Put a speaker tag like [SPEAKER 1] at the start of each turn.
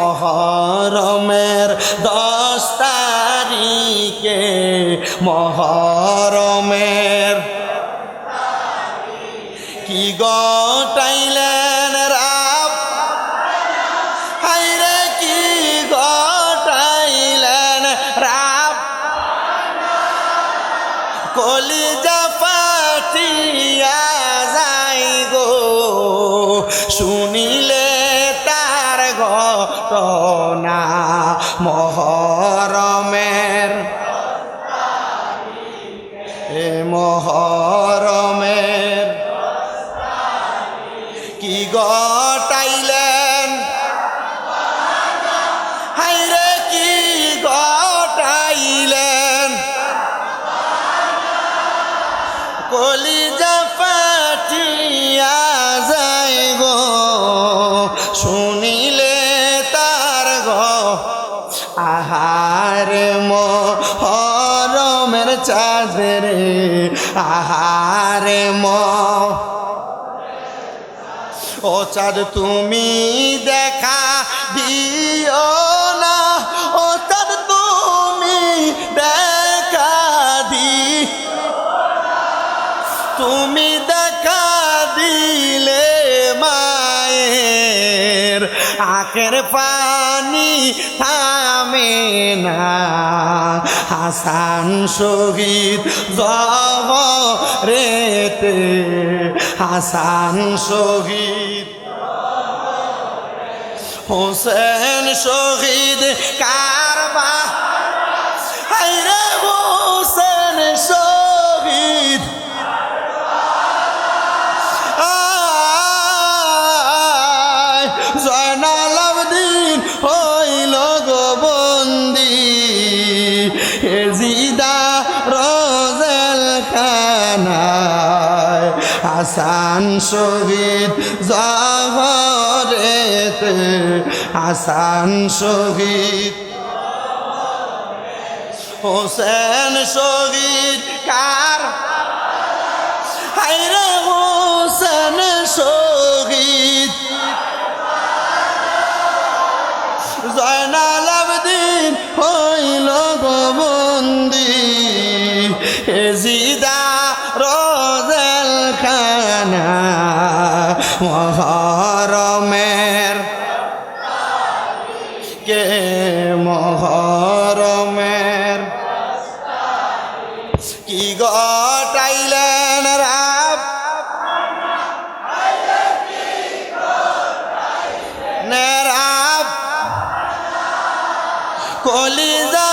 [SPEAKER 1] মহরমের দশ তারিখে মহরমের কি গটাইলেন রাব? হাইরে কি গটাইলেন রাব? কলিজা পাঠিয়া ঘটনা মহরমের এ মহরমের কি গটাইলেন আহার মরমের চাঁদরে আহার ম ও চাঁদ তুমি দেখা দিও না। ও চাঁদ তুমি দেখা দি তুমি দেখা দিলে মায়ের আখের পানি থামে না। হাসান শহীদ জব রেতে হাসান শহীদ। হোসেন শহীদ কারবা খানায় হাসান শহীদ জহরেতে, হাসান শহীদ হোসেন শহীদ কার? হাইরে হোসেন শহীদ। জয়নাল আবদিন হইল গোবন্দি এজিদা মহরমের কে মহরমের কি গটাইলেন রাব? নেরাব কলিজা